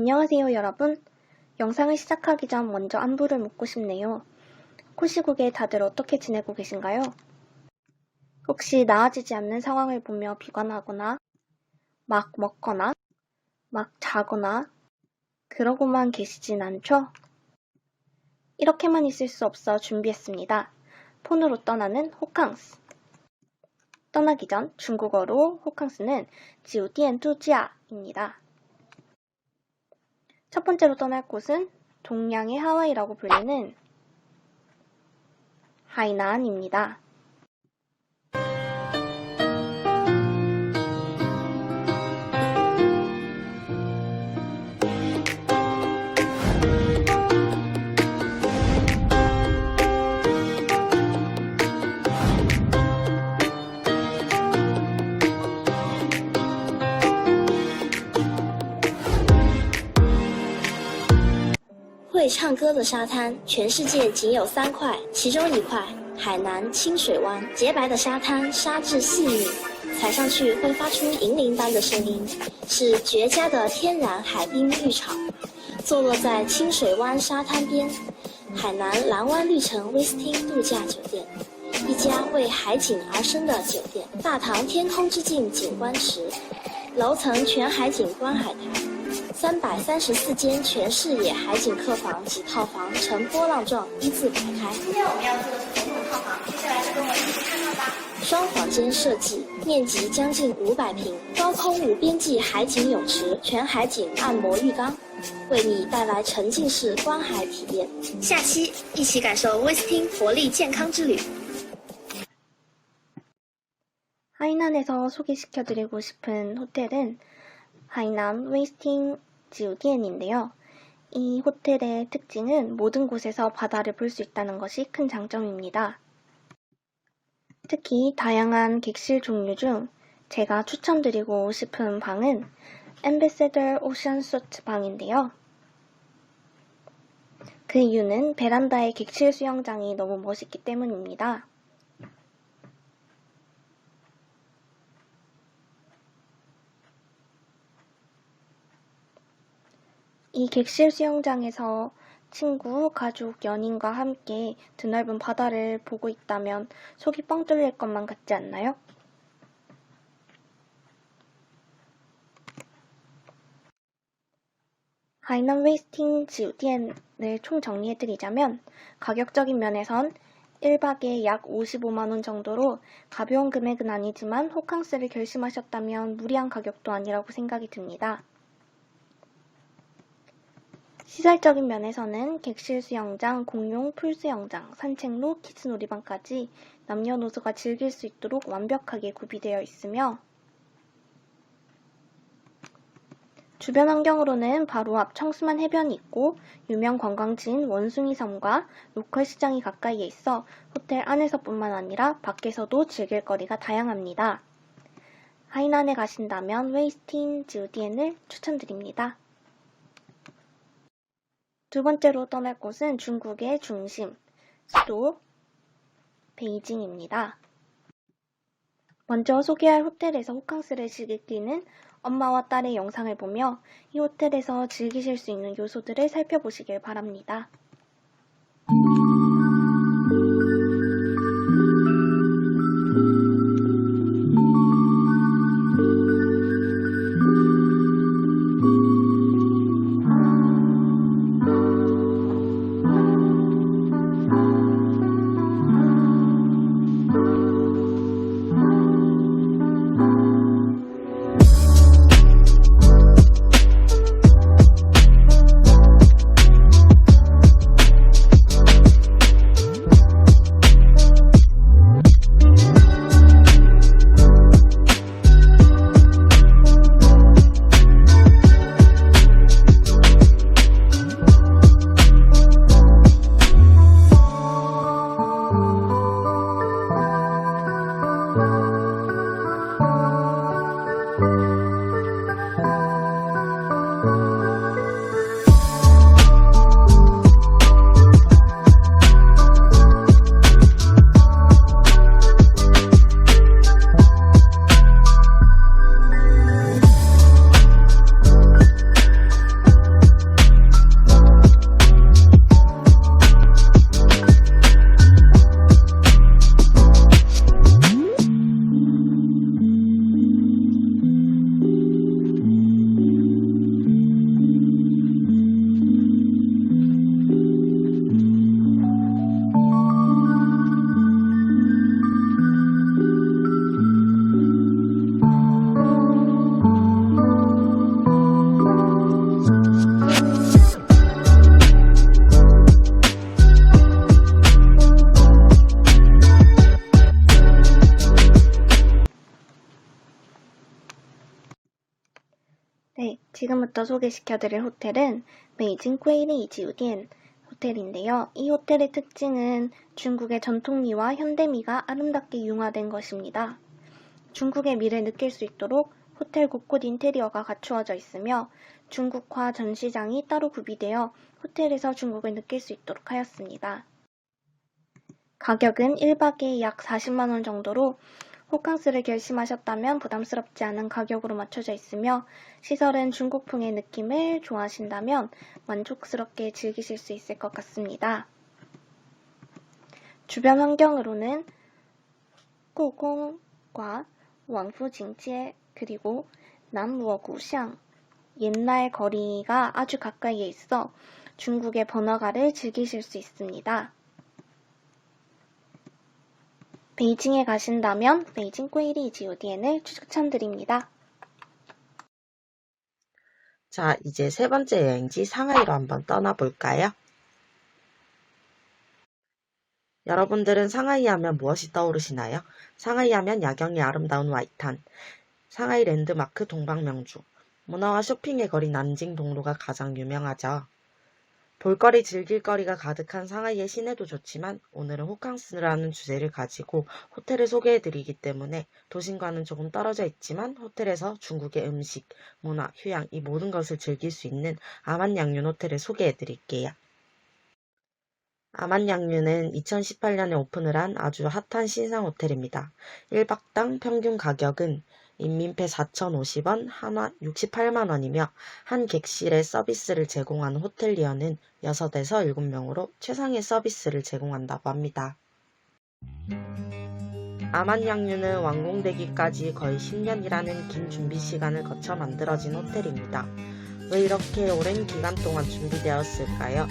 안녕하세요 여러분. 영상을 시작하기 전 먼저 안부를 묻고 싶네요. 코시국에 다들 어떻게 지내고 계신가요? 혹시 나아지지 않는 상황을 보며 비관하거나 막 먹거나 막 자거나 그러고만 계시진 않죠? 이렇게만 있을 수 없어 준비했습니다. 폰으로 떠나는 호캉스. 떠나기 전 중국어로 호캉스는 지우디엔투지아입니다. 첫 번째로 떠날 곳은 동양의 하와이라고 불리는 하이난입니다. “唱歌的沙滩，全世界仅有三块，其中一块海南清水湾，洁白的沙滩，沙质细腻，踩上去会发出银铃般的声音，是绝佳的天然海滨浴场。坐落在清水湾沙滩边，海南蓝湾绿城威斯汀度假酒店，一家为海景而生的酒店。大堂天空之镜景观池，楼层全海景观海台。三百三十四间全视野海景客房及套房呈波浪状一字排开。今天我们要做的是总统套房，接下来就跟我一起看看吧。双房间设计，面积将近五百平，高空无边际海景泳池，全海景按摩浴缸，为你带来沉浸式观海体验。下期一起感受威斯汀活力健康之旅。 하이난에서 소개시켜드리고 싶은 호텔은 하이난 웨이스팅 지우디엔인데요. 이 호텔의 특징은 모든 곳에서 바다를 볼 수 있다는 것이 큰 장점입니다. 특히 다양한 객실 종류 중 제가 추천드리고 싶은 방은 엠베세더 오션 소트 방인데요. 그 이유는 베란다의 객실 수영장이 너무 멋있기 때문입니다. 이 객실 수영장에서 친구, 가족, 연인과 함께 드넓은 바다를 보고 있다면 속이 뻥 뚫릴 것만 같지 않나요? 하이난 웨이스팅 지우디엔을 총 정리해드리자면 가격적인 면에선 1박에 약 55만원 정도로 가벼운 금액은 아니지만 호캉스를 결심하셨다면 무리한 가격도 아니라고 생각이 듭니다. 시설적인 면에서는 객실 수영장, 공용 풀 수영장, 산책로, 키즈 놀이방까지 남녀노소가 즐길 수 있도록 완벽하게 구비되어 있으며 주변 환경으로는 바로 앞 청수만 해변이 있고 유명 관광지인 원숭이 섬과 로컬 시장이 가까이에 있어 호텔 안에서뿐만 아니라 밖에서도 즐길 거리가 다양합니다. 하이난에 가신다면 웨이스틴 지우디엔을 추천드립니다. 두 번째로 떠날 곳은 중국의 중심, 수도 베이징입니다. 먼저 소개할 호텔에서 호캉스를 즐기는 엄마와 딸의 영상을 보며 이 호텔에서 즐기실 수 있는 요소들을 살펴보시길 바랍니다. 지금부터 소개시켜드릴 호텔은 베이징 퀘이리 이지우디엔 호텔인데요. 이 호텔의 특징은 중국의 전통미와 현대미가 아름답게 융화된 것입니다. 중국의 미를 느낄 수 있도록 호텔 곳곳 인테리어가 갖추어져 있으며 중국화 전시장이 따로 구비되어 호텔에서 중국을 느낄 수 있도록 하였습니다. 가격은 1박에 약 40만원 정도로 호캉스를 결심하셨다면 부담스럽지 않은 가격으로 맞춰져 있으며 시설은 중국풍의 느낌을 좋아하신다면 만족스럽게 즐기실 수 있을 것 같습니다. 주변 환경으로는故宫과 왕푸징지에 그리고 남루어구샹 옛날 거리가 아주 가까이에 있어 중국의 번화가를 즐기실 수 있습니다. 베이징에 가신다면 베이징 퀘이리 지오디엔을 추천드립니다. 자, 이제 세 번째 여행지 상하이로 한번 떠나볼까요? 여러분들은 상하이 하면 무엇이 떠오르시나요? 상하이 하면 야경이 아름다운 와이탄, 상하이 랜드마크 동방명주, 문화와 쇼핑의 거리 난징 동로가 가장 유명하죠. 볼거리 즐길거리가 가득한 상하이의 시내도 좋지만 오늘은 호캉스라는 주제를 가지고 호텔을 소개해드리기 때문에 도심과는 조금 떨어져 있지만 호텔에서 중국의 음식, 문화, 휴양 이 모든 것을 즐길 수 있는 아만양륜 호텔을 소개해드릴게요. 아만양륜은 2018년에 오픈을 한 아주 핫한 신상 호텔입니다. 1박당 평균 가격은 인민폐 4,050원, 한화 68만원이며 한 객실에 서비스를 제공하는 호텔리어는 6에서 7명으로 최상의 서비스를 제공한다고 합니다. 아만양륜은 완공되기까지 거의 10년이라는 긴 준비 시간을 거쳐 만들어진 호텔입니다. 왜 이렇게 오랜 기간 동안 준비되었을까요?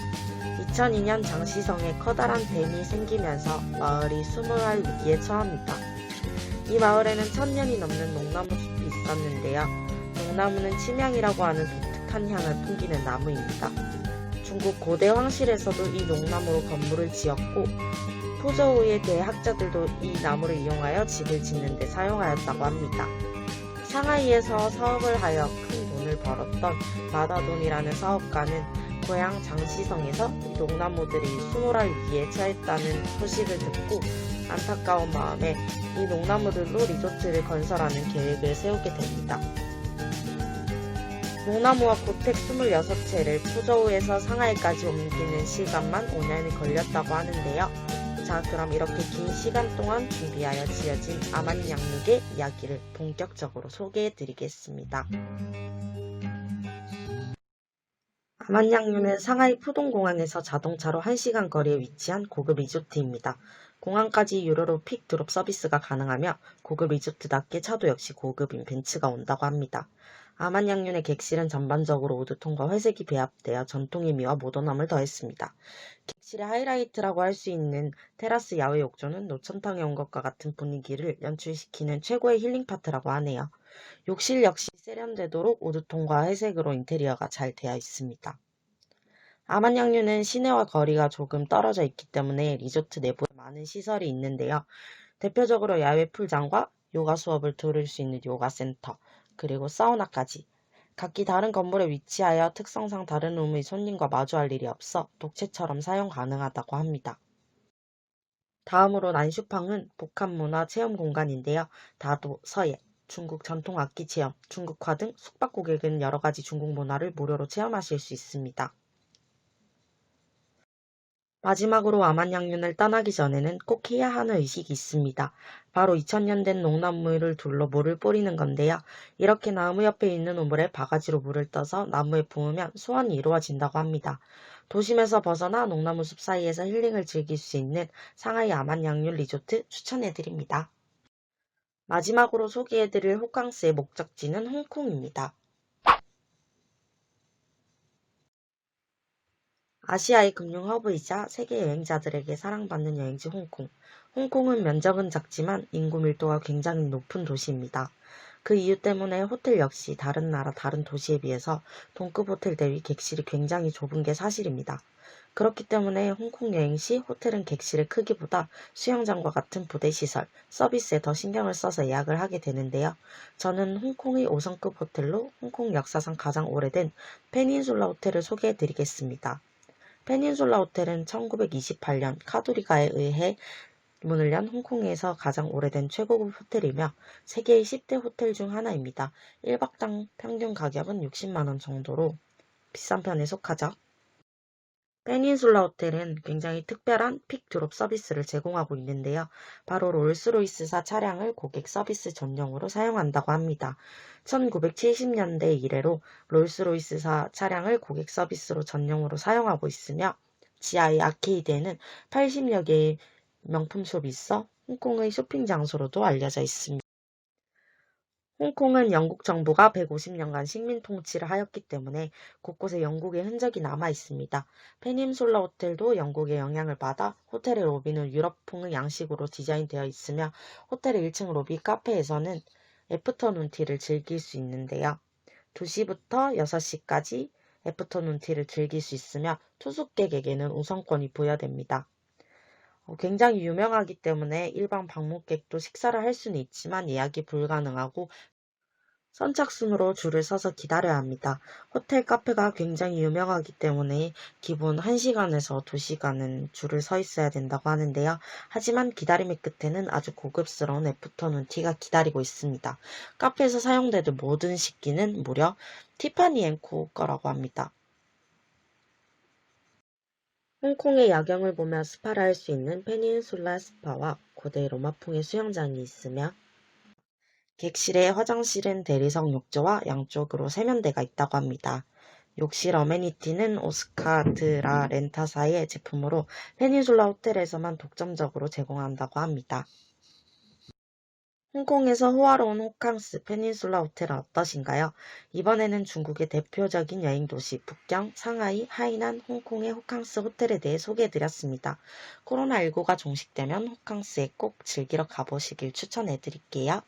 2002년 장시성에 커다란 댐이 생기면서 마을이 수몰할 위기에 처합니다. 이 마을에는 천년이 넘는 농나무 숲이 있었는데요. 농나무는 침향이라고 하는 독특한 향을 풍기는 나무입니다. 중국 고대 황실에서도 이 농나무로 건물을 지었고 포저우의 대학자들도 이 나무를 이용하여 집을 짓는 데 사용하였다고 합니다. 상하이에서 사업을 하여 큰 돈을 벌었던 마다돈이라는 사업가는 고향 장시성에서 이 농나무들이 수몰할 위기에 처했다는 소식을 듣고 안타까운 마음에 이 농나무들로 리조트를 건설하는 계획을 세우게 됩니다. 농나무와 고택 26채를 푸저우에서 상하이까지 옮기는 시간만 5년이 걸렸다고 하는데요. 자, 그럼 이렇게 긴 시간 동안 준비하여 지어진 아만양육의 이야기를 본격적으로 소개해 드리겠습니다. 아만양유는 상하이 푸동공항에서 자동차로 1시간 거리에 위치한 고급 리조트입니다. 공항까지 유료로 픽 드롭 서비스가 가능하며 고급 리조트답게 차도 역시 고급인 벤츠가 온다고 합니다. 아만양륜의 객실은 전반적으로 우드톤과 회색이 배합되어 전통의 미와 모던함을 더했습니다. 객실의 하이라이트라고 할 수 있는 테라스 야외 욕조는 노천탕에 온 것과 같은 분위기를 연출시키는 최고의 힐링 파트라고 하네요. 욕실 역시 세련되도록 우드톤과 회색으로 인테리어가 잘 되어 있습니다. 아만양류는 시내와 거리가 조금 떨어져 있기 때문에 리조트 내부에 많은 시설이 있는데요. 대표적으로 야외 풀장과 요가 수업을 들을 수 있는 요가 센터, 그리고 사우나까지. 각기 다른 건물에 위치하여 특성상 다른 룸의 손님과 마주할 일이 없어 독채처럼 사용 가능하다고 합니다. 다음으로 난슈팡은 복합 문화 체험 공간인데요. 다도, 서예, 중국 전통 악기 체험, 중국화 등 숙박 고객은 여러 가지 중국 문화를 무료로 체험하실 수 있습니다. 마지막으로 아만양륜을 떠나기 전에는 꼭 해야 하는 의식이 있습니다. 바로 2000년 된 농나무를 둘러 물을 뿌리는 건데요. 이렇게 나무 옆에 있는 우물에 바가지로 물을 떠서 나무에 부으면 소원이 이루어진다고 합니다. 도심에서 벗어나 농나무 숲 사이에서 힐링을 즐길 수 있는 상하이 아만양륜 리조트 추천해드립니다. 마지막으로 소개해드릴 호캉스의 목적지는 홍콩입니다. 아시아의 금융 허브이자 세계 여행자들에게 사랑받는 여행지 홍콩. 홍콩은 면적은 작지만 인구 밀도가 굉장히 높은 도시입니다. 그 이유 때문에 호텔 역시 다른 나라 다른 도시에 비해서 동급 호텔 대비 객실이 굉장히 좁은 게 사실입니다. 그렇기 때문에 홍콩 여행 시 호텔은 객실의 크기보다 수영장과 같은 부대 시설, 서비스에 더 신경을 써서 예약을 하게 되는데요. 저는 홍콩의 5성급 호텔로 홍콩 역사상 가장 오래된 페닌술라 호텔을 소개해 드리겠습니다. 페닌술라 호텔은 1928년 카도리가에 의해 문을 연 홍콩에서 가장 오래된 최고급 호텔이며 세계의 10대 호텔 중 하나입니다. 1박당 평균 가격은 60만원 정도로 비싼 편에 속하죠. 페닌술라 호텔은 굉장히 특별한 픽 드롭 서비스를 제공하고 있는데요. 바로 롤스로이스사 차량을 고객 서비스 전용으로 사용한다고 합니다. 1970년대 이래로 롤스로이스사 차량을 고객 서비스로 전용으로 사용하고 있으며 지하의 아케이드에는 80여 개의 명품숍이 있어 홍콩의 쇼핑 장소로도 알려져 있습니다. 홍콩은 영국 정부가 150년간 식민 통치를 하였기 때문에 곳곳에 영국의 흔적이 남아 있습니다. 페닌솔라 호텔도 영국의 영향을 받아 호텔의 로비는 유럽풍의 양식으로 디자인되어 있으며 호텔의 1층 로비 카페에서는 애프터눈 티를 즐길 수 있는데요. 2시부터 6시까지 애프터눈 티를 즐길 수 있으며 투숙객에게는 우선권이 부여됩니다. 어, 굉장히 유명하기 때문에 일반 방문객도 식사를 할 수는 있지만 예약이 불가능하고 선착순으로 줄을 서서 기다려야 합니다. 호텔 카페가 굉장히 유명하기 때문에 기본 1시간에서 2시간은 줄을 서 있어야 된다고 하는데요. 하지만 기다림의 끝에는 아주 고급스러운 애프터눈 티가 기다리고 있습니다. 카페에서 사용되는 모든 식기는 무려 티파니 앤코 거라고 합니다. 홍콩의 야경을 보며 스파를 할 수 있는 페닌술라 스파와 고대 로마풍의 수영장이 있으며 객실의 화장실은 대리석 욕조와 양쪽으로 세면대가 있다고 합니다. 욕실 어메니티는 오스카 드라 렌타사의 제품으로 페닌술라 호텔에서만 독점적으로 제공한다고 합니다. 홍콩에서 호화로운 호캉스 페닌술라 호텔은 어떠신가요? 이번에는 중국의 대표적인 여행 도시 북경, 상하이, 하이난, 홍콩의 호캉스 호텔에 대해 소개해드렸습니다. 코로나19가 종식되면 호캉스에 꼭 즐기러 가보시길 추천해드릴게요.